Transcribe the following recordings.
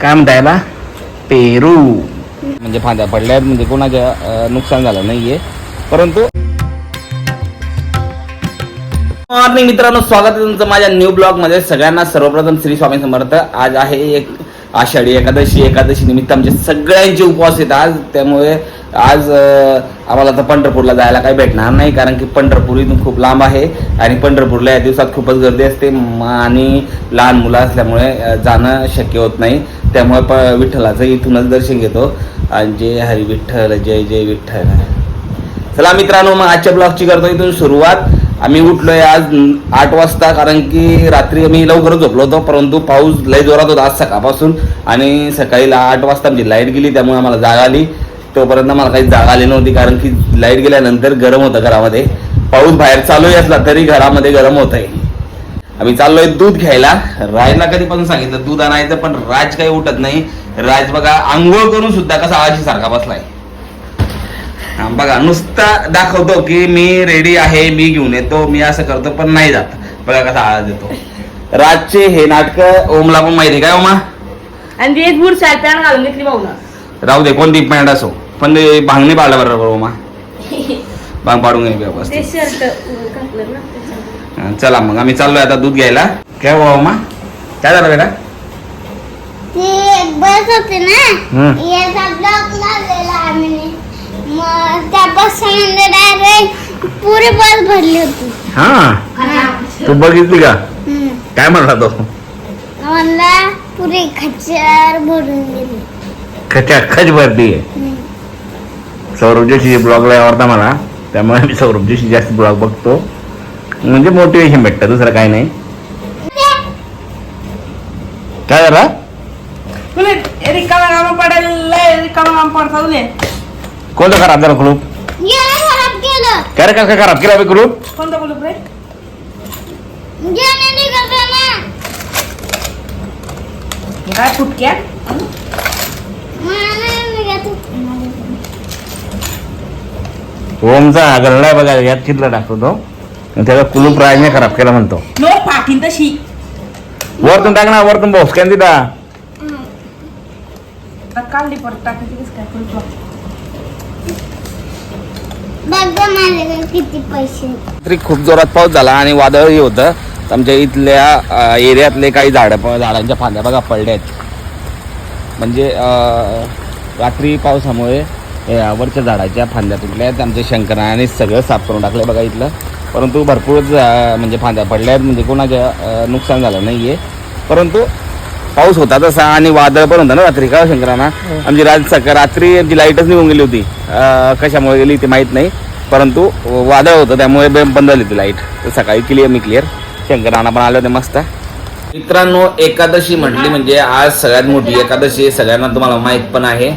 काय म्हणता याला पेरू. म्हणजे फांद्या पडल्यात म्हणजे कोणाच्या नुकसान झालं नाहीये. परंतु मॉर्निंग मित्रांनो. स्वागत आहे तुमचं माझ्या न्यू ब्लॉगमध्ये. सगळ्यांना सर्वप्रथम श्री स्वामी समर्थ. आज आहे एक आषाढी एकादशी एकादशी निमित्त आमचे सगळ्यांचे उपवास आहेत आज त्यामुळे आज आम्हाला तर पंढरपूरला जायला काही भेटणार नाही कारण की पंढरपूर इथून खूप लांब आहे आणि पंढरपूरला या दिवसात खूपच गर्दी असते. आणि लहान मुलं असल्यामुळे जाणं शक्य होत नाही. त्यामुळे प विठ्ठलाचं इथूनच दर्शन घेतो. आणि जय हरी विठ्ठल जय जय विठ्ठल. चला मित्रांनो मग आजच्या ब्लॉगची करतो इथून सुरुवात. आम्ही उठलोय आज आठ वाजता कारण की रात्री आम्ही लवकरच झोपलो होतो परंतु पाऊस लय जोरात होता आज सकाळपासून. आणि सकाळी आठ वाजता आमची लाइट गेली त्यामुळे आम्हाला जाग आली. तोपर्यंत मला काही जागा आली नव्हती कारण की लाइट गेल्यानंतर गरम होतं घरामध्ये. पाऊस बाहेर चालूही असला तरी घरामध्ये गरम होत आहे आम्ही चाललोय दूध घ्यायला. राजला पण सांगितलं दूध आणायचं पण राज काही उठत नाही. राज बघा आंघोळ करून सुद्धा कसा आळशी सारखा बसलाय. बघा नुसता दाखवतो की मी रेडी आहे मी घेऊन येतो मी असं करतो पण नाही जात. बघा कसा आवाज येतो. राजचे हे नाटक ओमला पण माहिती आहे काय ओमा? आणि ते बूट शर्ट पॅन्ट घालून घेतली भाऊ ना राहू दे कोणती पॅन्ट असो. पण ते भांग नाही पाडला बरोबर ओमा. भांग पाडून घे ते व्यवस्थित शर्ट घातलं ना. हा, चला मग आम्ही चाललोय आता दूध घ्यायला. काय हो ओमा? काय झालं बेटा? ते एक बस होते ना हम्म. याचा ब्लॉक लावलेला आम्ही. पुरी बस भरली होती. हा? तू बघितली का. काय म्हणला तो? मला पुरी खच्चर भरून गेली. खचा खच भरती आहे. सौरभ जोशी ब्लॉगला आवडता मला. त्यामुळे मी सौरभ जोशी जास्त ब्लॉग बघतो. म्हणजे मोटिवेशन भेटतं दुसरं काही नाही. काय झालं? तुले रिकामा कामा लय रिकामा काम पडता तुले कोणतं खराब झालं कुलूप? खराब केलं. काय काय खराब केला बे कुलूप कोणतं बोलू रे? ज्याने निघालं ना काय फुटक्या मला नाही निघत ओमचा गल्ला बघा यात चितलं टाकतो तो आणि त्याचा कुलूप राजने खराब केला म्हणतो. नो पाठीन तशी. वरतून टाक ना वरतून भाऊस काय तिथं आता काढली परत टाकली कसं काय? करू तुला? बघ गं माझ्याकडे किती पैसे खूप जोरात पाऊस झाला आणि वादळही होतं. तर आमच्या इथल्या अ, एरियातले काही झाडं प- झाडांच्या फांद्या बघा पडल्या आहेत. म्हणजे अ, रात्री पावसामुळे या वरच्या झाडाच्या फांद्या तुटल्या आहेत. आमच्या शंकराने सगळं साफ करून टाकलं बघा इथलं. परंतु भरपूर झा- म्हणजे फांद्या पडल्या आहेत. म्हणजे कोणाच्या अ, नुकसान झालं नाही आहे परंतु पाऊस होता तसा आणि वादळ पण होतं ना रात्री का हो शंकराना? आमची रात सकाळ रात्री आमची लाईटच निघून गेली होती. अं, कशामुळे गेली ते माहीत नाही परंतु वादळ होतं त्यामुळे बे- बंद झाली ती लाइट. तर सकाळी क्लिअर मी क्लिअर शंकराना पण आले होते मस्त. मित्रांनो एकादशी म्हटली म्हणजे आज सगळ्यात मोठी एकादशी आहे सगळ्यांना तुम्हाला माहीत पण आहे.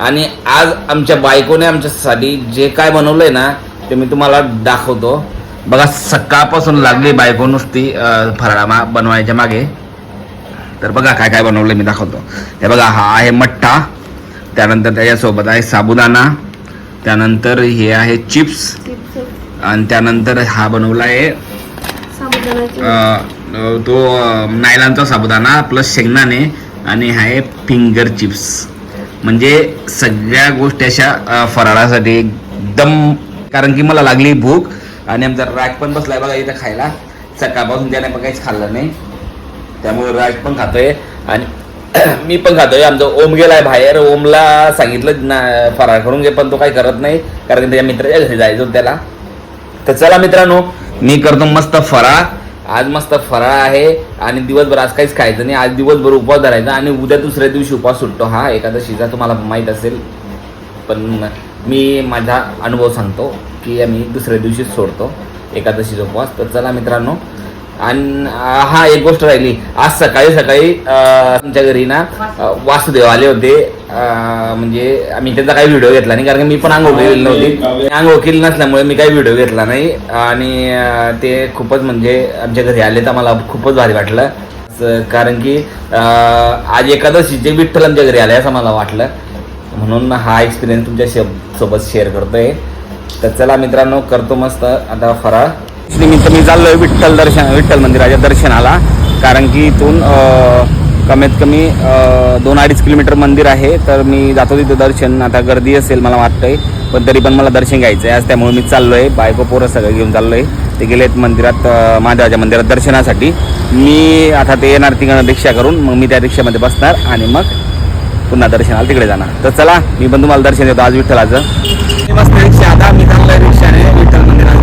आणि आज आमच्या बायकोने आमच्यासाठी जे काय बनवलंय ना ते मी तुम्हाला दाखवतो. बघा सकाळपासून लागली बायको नुसती अं, फराळा मा बनवायच्या मागे. तर बघा काय काय बनवलं मी दाखवतो. हे बघा हा आहे मठ्ठा त्यानंतर त्याच्यासोबत आहे साबुदाणा त्यानंतर हे आहे चिप्स आणि त्यानंतर हा बनवला आहे तो नायलांचा साबुदाणा प्लस शेंगदाणे आणि हा आहे फिंगर चिप्स. म्हणजे सगळ्या गोष्टी अशा फराळासाठी एकदम कारण की मला लागली भूक आणि आमचा राग पण बसलाय बघा इथं खायला. सकाळपासून त्याने पण काहीच खाल्लं नाही. त्यामुळे राज पण खातोय. आणि मी पण खातोय. आमचा ओम गेलाय बाहेर. ओमला सांगितलं ना फराळ करून घे पण तो काही करत नाही. कारण की त्याच्या मित्राच्या घरी जायचं त्याला. तर चला मित्रांनो मी करतो मस्त फराळ. आज मस्त फराळ आहे. आणि दिवसभर आज काहीच खायचं नाही. आज दिवसभर उपवास धरायचा. आणि उद्या दुसऱ्या दिवशी उपवास सुटतो. हा एकादशीचा तुम्हाला माहीत असेल. पण मी माझा अनुभव सांगतो की आम्ही दुसऱ्या दिवशीच सोडतो एकादशीचा उपवास. तर चला मित्रांनो आणि हा एक गोष्ट राहिली. आज सकाळी सकाळी आमच्या घरी ना वासुदेव आले होते. म्हणजे आम्ही त्यांचा काही व्हिडिओ घेतला नाही कारण की मी पण आंघोळ केलेली नव्हती. आंघोळ केली नसल्यामुळे मी काही व्हिडिओ घेतला नाही. आणि ते खूपच म्हणजे आमच्या घरी आले तर मला खूपच भारी वाटलं. कारण की आज एकादशीचे विठ्ठल आमच्या घरी आले असं मला वाटलं. म्हणून हा एक्सपिरियन्स तुमच्यासोबत शेअर करतोय. तर चला मित्रांनो करतो मस्त. आता फराळ. निमित्त मी चाललोय विठ्ठल दर्शन विठ्ठल मंदिराच्या दर्शनाला. कारण की इथून कमीत कमी दोन अडीच किलोमीटर मंदिर आहे. तर मी जातो तिथं दर्शन. आता गर्दी असेल मला वाटतंय पण तरी पण मला दर्शन घ्यायचं आहे आज त्यामुळे मी चाललो आहे बायको पोरं सगळं घेऊन चाललो आहे ते गेलेत मंदिरात महादेवाच्या मंदिरात दर्शनासाठी. मी आता ते येणार तिकडनं रिक्षा करून मग मी त्या रिक्षामध्ये बसणार आणि मग पुन्हा दर्शनाला तिकडे जाणार. तर चला मी पण तुम्हाला दर्शन देतो आज विठ्ठलाचं. मस्त रिक्षा आता मी चाललोय रिक्षाने विठ्ठल मंदिरात.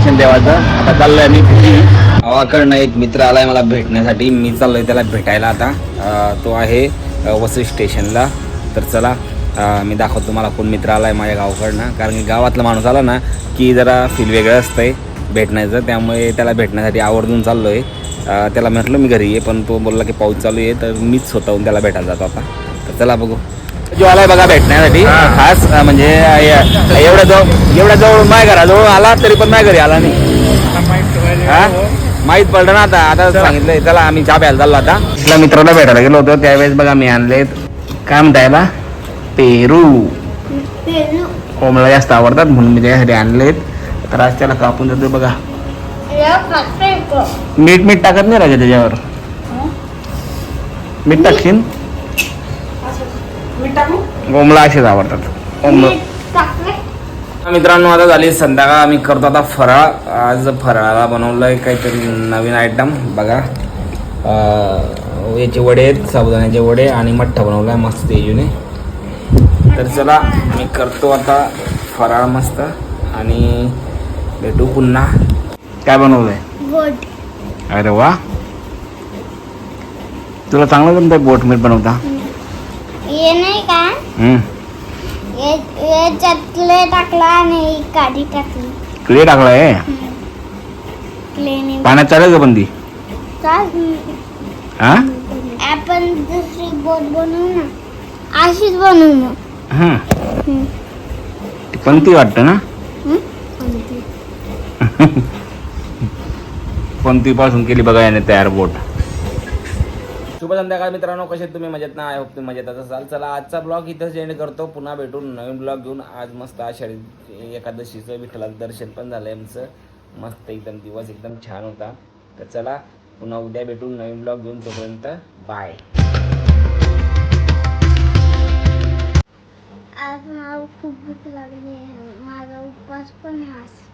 दर्शन देवाचं. आता चाललोय मी गावाकडनं एक मित्र आलाय मला भेटण्यासाठी. मी चाललोय त्याला भेटायला आता. तो आहे वसई स्टेशनला. तर चला मी दाखवतो तुम्हाला कोण मित्र आलाय माझ्या गावाकडनं. कारण की गावातला माणूस आला ना की जरा फील वेगळं असतंय भेटण्याचं. त्यामुळे त्याला भेटण्यासाठी आवर्जून चाललोय. आहे त्याला म्हटलं मी घरी ये पण तो बोलला की पाऊस चालू आहे तर मीच स्वतःहून त्याला भेटायला जातो आता. तर चला बघू. जो आलाय बघा भेटण्यासाठी. खास म्हणजे अं, एवढ्या जवळ एवढ्या जवळ माझ्या घराजवळ आला तरी पण माझ्या घरी आला नाही. हा? माहीत पडलं ना आता. आता सांगितलंय त्याला आम्ही चहा प्यायला चाललो आता. आपल्या मित्राला भेटायला गेलो होतो. त्यावेळेस बघा मी आणले काय म्हणता याला? पेरू. पेरू. कोंबडा जास्त आवडतात म्हणून मी त्यासाठी आणलेत. तर आज त्याला कापून देतो बघा. मीठ मीठ टाकत नाही राजा त्याच्यावर? मीठ टाकशील? कोंबडा असेच आवडतात. मित्रांनो आता झाली संध्याकाळ. आम्ही करतो आता फराळ. आज फराळाला बनवलंय काहीतरी नवीन आयटम बघा. अं, याचे वडे आहेत साबुदाण्याचे वडे आणि मठ्ठा बनवलाय मस्त तेजूने. तर चला मी करतो आता फराळ मस्त. आणि भेटू पुन्हा. काय बनवलंय? अरे वा. तुला चांगलं जमतंय बोट मीठ बनवता. हे नाही का. हे- याच्यातले टाकला आणि काढी टाकली. क्ले टाकलाय प्लेन पाण्यात चालेल का पण ती. हा? आपण दुसरी बोट बनवू ना. अशीच बनवू ना. ती पंती वाटतं ना? पंती पासून केली बघा याने तयार बोट. शुभ संध्याकाळ मित्रांनो कसे तुम्ही? मजेत ना? आय होप तुम्ही मजेत असाल. चला आजचा ब्लॉग इथंच एंड करतो. पुन्हा भेटून नवीन ब्लॉग घेऊन. आज मस्त आषाढी एकादशीचं विठ्ठलाचं दर्शन पण झालं आमचं. मस्त एकदम दिवस एकदम छान होता. तर चला पुन्हा उद्या भेटून नवीन ब्लॉग घेऊन. तोपर्यंत बाय आज मला खूप भूक लागली आहे. माझा उपवास पण आहे